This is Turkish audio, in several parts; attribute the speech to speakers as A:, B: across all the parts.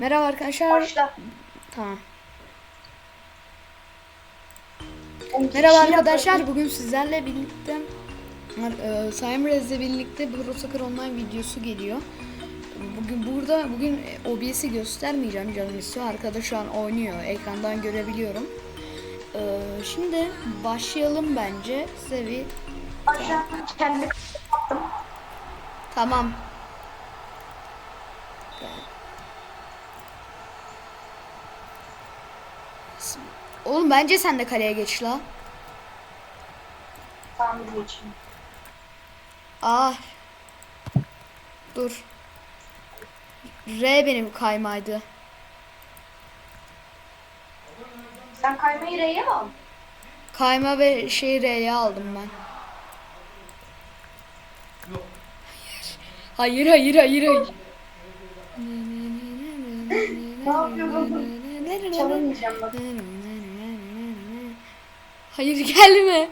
A: Merhaba arkadaşlar.
B: Başla.
A: Tamam. Merhaba
B: kişi
A: arkadaşlar. Bugün sizlerle birlikte e, Cymerez'le birlikte Pro Soccer Online videosu geliyor. Bugün burada bugün OBS'i göstermeyeceğim canım istiyor. Arkadaş şu an oynuyor. Ekrandan görebiliyorum. E, şimdi başlayalım bence. Size bir
B: Başla. Kendi
A: tamam. Oğlum bence sen de kaleye geç la.
B: Tamam geçeyim.
A: Ah. Dur. R benim kaymaydı.
B: Sen kaymayı R'ye aldın?
A: Kayma ve şey R'ye aldım ben. Hayır hayır hayır hayır.
B: Ne yapıyorsun? Çalamayacağım bak.
A: Hayır gelme.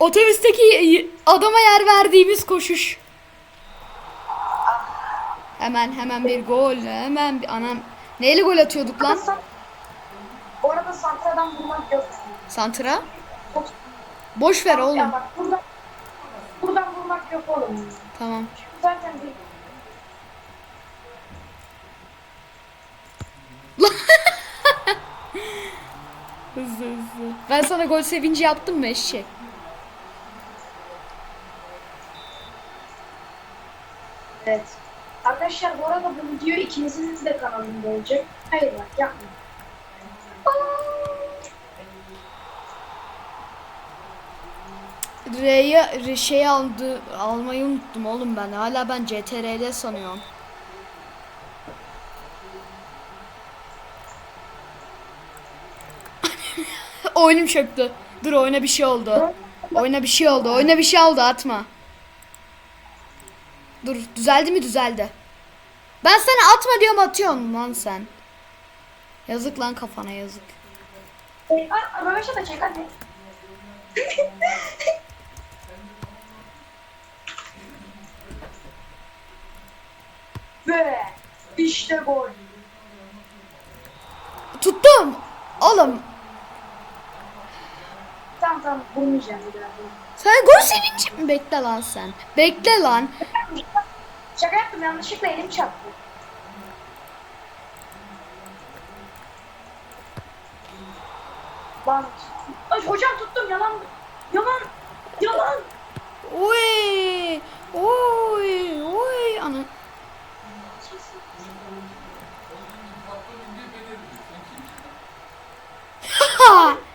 A: Otobüsteki adama yer verdiğimiz koşuş. Hemen hemen bir gol. Hemen bir anam. Neyle gol atıyorduk lan?
B: Bu arada santradan vurmak yok.
A: Santra? Boş ver
B: Ya
A: oğlum.
B: bak buradan, buradan vurmak yok oğlum.
A: Tamam.
B: Zaten bir
A: Hızlı hızlı. Ben sana gol sevinci yaptım mı eşek?
B: Evet. Arkadaşlar bu arada bu video ikinizin de kanalında olacak. Hayır bak yapma.
A: R'ye şey aldı almayı unuttum oğlum ben. Hala ben CTRL sanıyorum. Oyunum çöktü. Dur oyuna bir şey oldu. Oyuna bir şey oldu. Oyuna bir şey oldu atma. Dur düzeldi mi düzeldi. Ben sana atma diyorum atıyorsun lan sen. Yazık lan kafana yazık.
B: Röveşe de çek hadi. Ve işte gol.
A: Tuttum. Oğlum
B: Tamam tamam vurmayacağım bir daha.
A: sen gol sevinci mi? Bekle lan sen. Bekle lan.
B: Şaka yaptım yanlışlıkla elim çarptı. Lan. Ay hocam tuttum yalan. Yalan. Yalan.
A: Oy! Oy! Oy! Ana. Ha!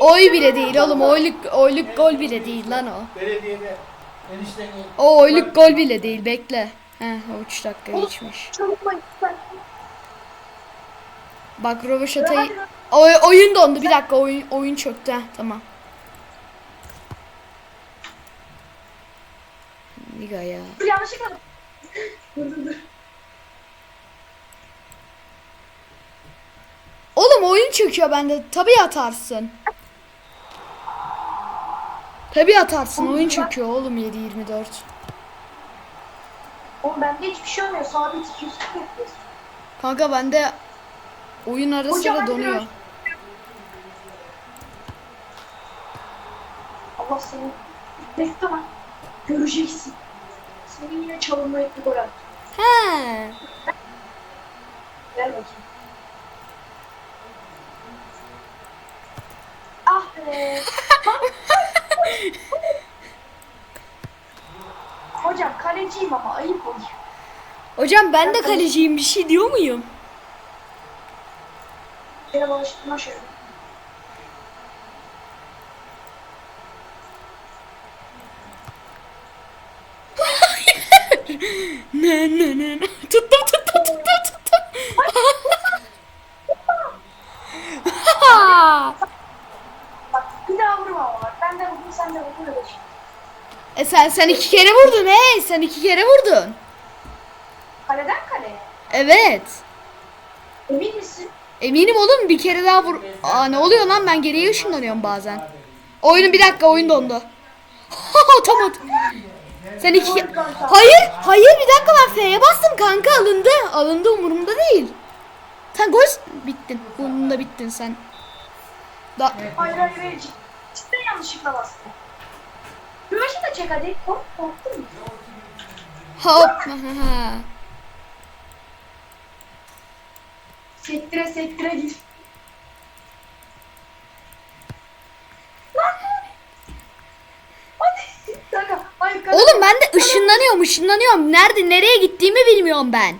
A: Oy bile değil oğlum. Oyluk oyluk gol bile değil lan o.
C: Belediyede enişten
A: O oyluk gol bile değil. Bekle. Heh, o 3 dakika geçmiş. Bak Rovaşata'yı Oy, oyun dondu. Bir dakika oyun oyun çöktü. Heh, tamam. Liga ya.
B: Yanlışlıkla. Dur dur dur.
A: Oyun çöküyor bende. Tabii atarsın. Tabii atarsın. Oyun çöküyor oğlum 7-24.
B: Oğlum bende hiçbir şey olmuyor. Sabit 240 yapıyorsun.
A: Kanka bende oyun ara sıra
B: ben
A: donuyor.
B: biraz- Allah seni. Bekle lan. Göreceksin. Seni yine çalınmayıp bir gol attı.
A: He.
B: Ver bakayım. Ah be. Hocam kaleciyim ama ayıp oluyor.
A: Hocam ben de kaleciyim bir şey diyor muyum?
B: Şöyle alıştırma şöyle.
A: Ne ne ne ne. Tuttum tuttum tuttum tuttum.
B: Bak bir daha vurma ama bak. Ben de vurdum sen de vurdun öyle şey.
A: e sen sen iki kere vurdun hey sen iki kere vurdun.
B: Kaleden kaleye.
A: Evet.
B: Emin misin?
A: Eminim oğlum bir kere daha vur. Aa ne oluyor lan ben geriye ışınlanıyorum bazen. Oyunun bir dakika oyun dondu. Atamadım. Sen iki...
B: Kanka.
A: Hayır, hayır bir dakika ben F'ye bastım kanka alındı. Alındı umurumda değil. Sen gol... Bittin. Umurumda bittin sen. Da...
B: Hayır hayır hayır. Cidden yanlışlıkla bastım. Rövaşı da çek hadi. Kork, korktun mu?
A: Hop.
B: Sektire sektire git.
A: Oğlum ben de ışınlanıyorum, ışınlanıyorum. Nerede, nereye gittiğimi bilmiyorum ben.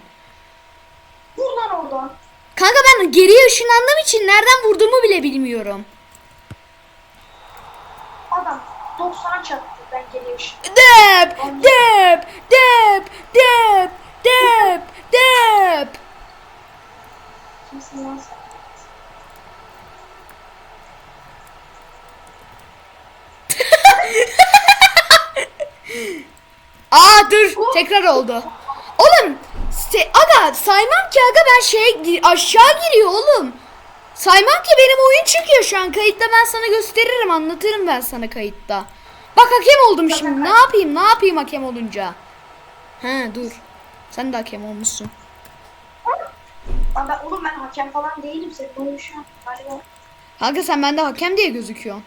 B: Vur lan oradan.
A: Kanka ben geriye ışınlandığım için nereden vurduğumu bile bilmiyorum.
B: Adam 90'a çarptı ben geliyor.
A: Dep, dep, dep, dep, dep, dep.
B: Kimsin lan sen?
A: Aa dur, tekrar oldu. Oğlum, se- aga saymam ki aga ben şeye gi- aşağı giriyor oğlum. Saymam ki benim oyun çıkıyor şu an kayıtta ben sana gösteririm anlatırım ben sana kayıtta. Bak hakem oldum şimdi ne yapayım ne yapayım hakem olunca. He dur. Sen de hakem olmuşsun.
B: Lan ben, oğlum ben hakem falan değilim. Şu an. Galiba.
A: Kanka sen bende hakem diye gözüküyorsun.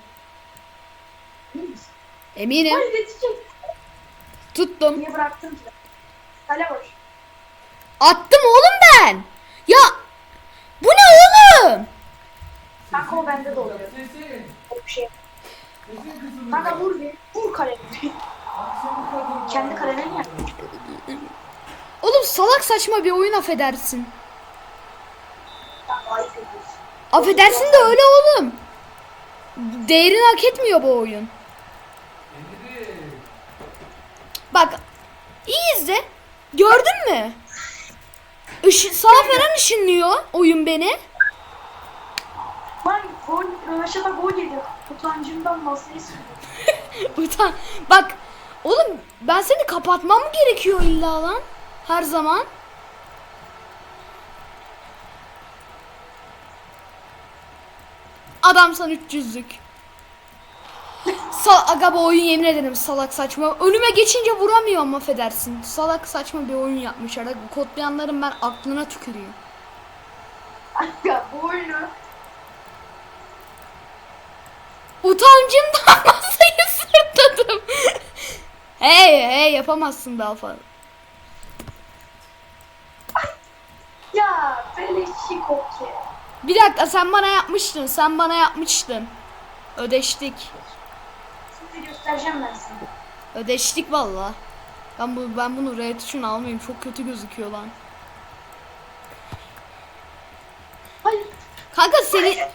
A: Eminim.
B: Hayır.
A: Tuttum.
B: Niye bıraktın ki? Kale boş.
A: Attım oğlum ben. Ya bu ne oğlum?
B: Kanka o bende de oluyor. O bir şey. Kanka vur bir. Vur kaleni. Kendi kalene mi yaptın?
A: Oğlum salak saçma bir oyun affedersin. Affedersin de öyle oğlum. Değerini hak etmiyor bu oyun. Bak iyi izle. Gördün mü? Işın, sağa falan ışınlıyor oyun beni.
B: Lan gol, Rövaş'a da gol yedi. Utancımdan sürdüm.
A: Utan. Bak oğlum ben seni kapatmam mı gerekiyor illa lan? Her zaman. Adam sana 300'lük. Sa aga bu oyun yemin ederim salak saçma. Önüme geçince vuramıyorum affedersin. Salak saçma bir oyun yapmışlar. Kodlayanların ben aklına tükürüyorum.
B: Kanka bu oyunu
A: Utancımdan masayı sırtladım. hey hey yapamazsın daha fazla.
B: ya beleşi koki.
A: Bir dakika sen bana yapmıştın. Sen bana yapmıştın. Ödeştik.
B: Şimdi göstereceğim ben sana.
A: Ödeştik valla. Ben bu ben bunu red için almayayım. Çok kötü gözüküyor lan.
B: Hayır.
A: Kanka seni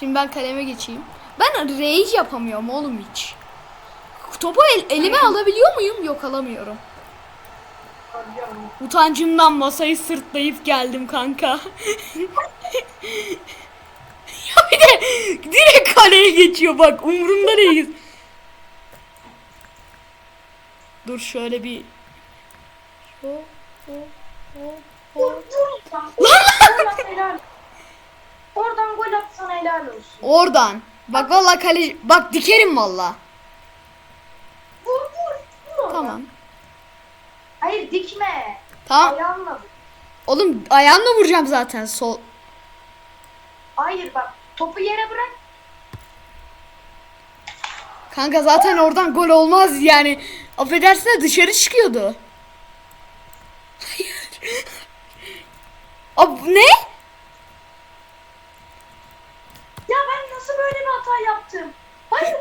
A: Şimdi ben kaleme geçeyim. Ben rage yapamıyorum oğlum hiç. Topu el- elime alabiliyor muyum? Yok alamıyorum. Utancımdan masayı sırtlayıp geldim kanka. ya bir de direkt kaleye geçiyor bak umurumda değil. Dur şöyle bir Hop, hop, hop,
B: Vur
A: hop.
B: vur lan. Oradan gol atsan helal olsun.
A: Oradan. Bak valla kale bak dikerim valla.
B: Vur vur. Vur oradan.
A: Tamam.
B: Hayır dikme.
A: Tamam.
B: Ayağınla vur.
A: Oğlum ayağımla vuracağım zaten sol.
B: Hayır bak topu yere bırak.
A: Kanka zaten oradan gol olmaz yani. Affedersin de dışarı çıkıyordu. Hayır. Ab ne?
B: Ya ben nasıl böyle bir hata yaptım? Hayır.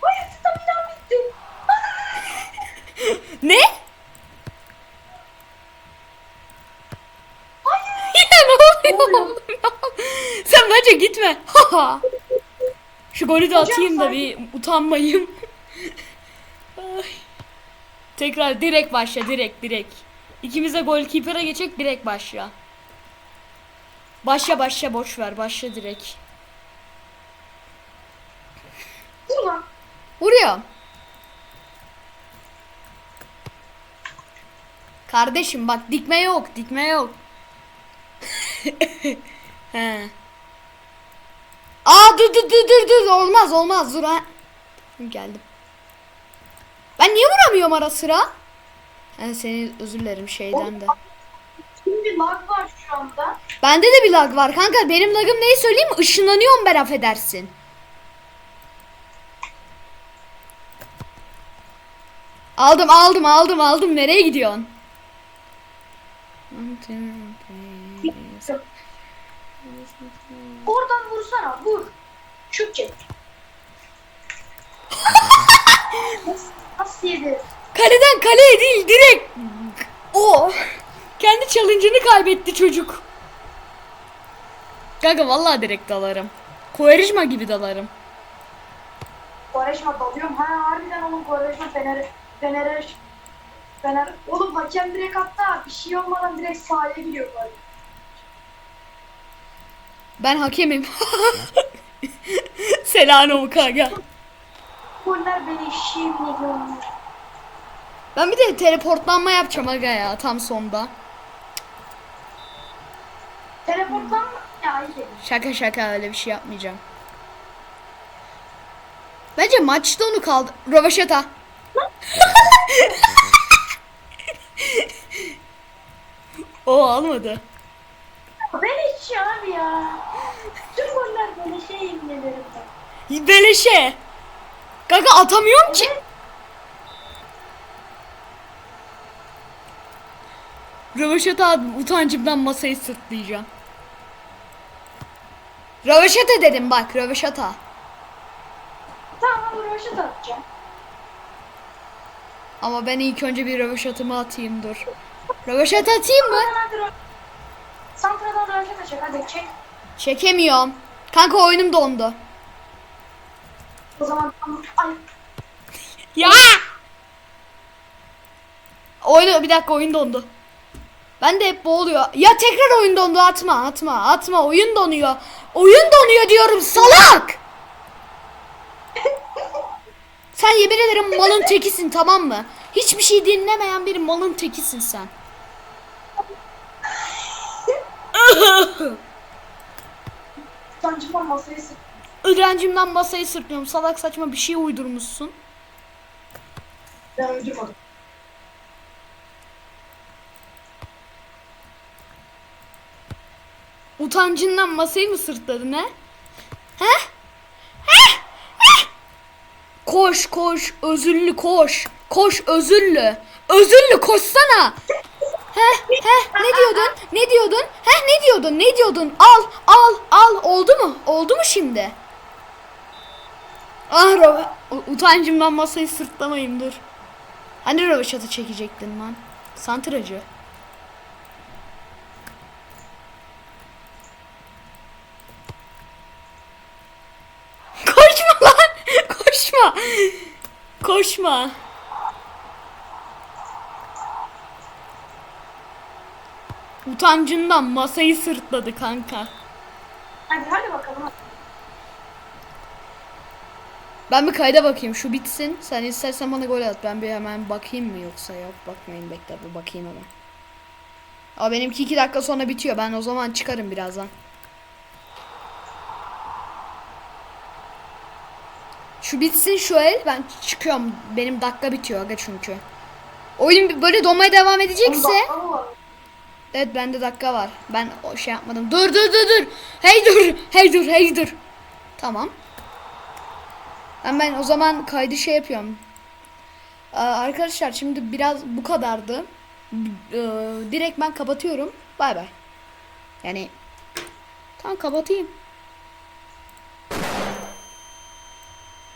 B: Hayır staminam bitti.
A: Ne?
B: Hayır.
A: ya ne oluyor?
B: Oluyor?
A: Sen bence gitme. Şu golü de
B: Hocam
A: atayım da bir utanmayayım. Ay. Tekrar direkt başla direkt direkt. İkimiz de golkeeper'a geçecek direkt başla. Başla başla boş ver başla direkt.
B: Vur lan.
A: Vuruyorum. Kardeşim bak dikme yok, dikme yok. He. Aa dur dur dur dur dur olmaz olmaz dur ha. Geldim. Ben niye vuramıyorum ara sıra? Ha, seni özür dilerim şeyden de.
B: Şimdi lag var şu anda.
A: Bende de bir lag var kanka. Benim lagım neyi söyleyeyim mi? Işınlanıyorum ben affedersin. Aldım aldım aldım aldım. Nereye gidiyorsun?
B: Oradan vursana vur. Şut çek. Nasıl- yedi?
A: Kaleden kaleye değil direkt. O. Kendi challenge'ını kaybetti çocuk. Kanka vallahi direkt dalarım. Koerijma gibi dalarım.
B: Koreşma dalıyorum. Ha harbiden oğlum Koreşma Fener Fener Fener oğlum hakem direkt hatta bir şey olmadan direkt sahaya gidiyor böyle.
A: Ben hakemim. Selam kanka.
B: Goller beni şiim ediyor.
A: Ben bir de teleportlanma yapacağım aga ya tam sonda.
B: Teleporttan mı? Ya iyi.
A: Şaka şaka öyle bir şey yapmayacağım. Bence maçta onu kaldı. Röveşata. O almadı.
B: Beleş ya abi ya. Tüm goller beleşe yemin ederim ben.
A: Beleşe. Kanka atamıyorum ki. Röveşata utancımdan masayı sırtlayacağım. Röveşata dedim bak röveşata.
B: Tamam roşet atacağım.
A: Ama ben ilk önce bir röveşatımı atayım dur. Röveşat atayım mı?
B: Santradan roşet atacak hadi çek.
A: Çekemiyorum. Kanka oyunum dondu.
B: O zaman ay
A: Ya! Oyunu bir dakika oyun dondu. Ben de hep bu oluyor. Ya tekrar oyun dondu atma atma atma oyun donuyor. Oyun donuyor diyorum salak. Sen yemin ederim malın tekisin tamam mı? Hiçbir şey dinlemeyen bir malın tekisin sen.
B: sancıma masayı sık.
A: Öğrencimden masayı sırtlıyorum. Salak saçma bir şey uydurmuşsun.
B: Ben uydurmadım.
A: Utancından masayı mı sırtladın? He? He? Koş koş özürlü koş. Koş özürlü. Özürlü koşsana. He he ne diyordun? Ne diyordun? He ne diyordun? Ne diyordun? Al al al oldu mu? Oldu mu şimdi? Ah U- utancımdan masayı sırtlamayayım dur. Hani röveşatı çekecektin lan? Santracı. Koşma lan. Koşma. Koşma. Utancından masayı sırtladı kanka.
B: Hadi hadi bakalım.
A: Ben bir kayda bakayım şu bitsin. Sen istersen bana gol at. Ben bir hemen bakayım mı yoksa yok bakmayın bekle bir bakayım hemen. Aa benimki iki dakika sonra bitiyor. Ben o zaman çıkarım birazdan. Şu bitsin şu el. Ben çıkıyorum. Benim dakika bitiyor aga çünkü. Oyun böyle donmaya devam edecekse. Evet bende dakika var. Ben o şey yapmadım. Dur dur dur dur. Hey dur. Hey dur hey dur. Tamam. Ben ben o zaman kaydı şey yapıyorum. Ee, arkadaşlar şimdi biraz bu kadardı. Ee, direkt ben kapatıyorum. Bay bay. Yani tamam kapatayım.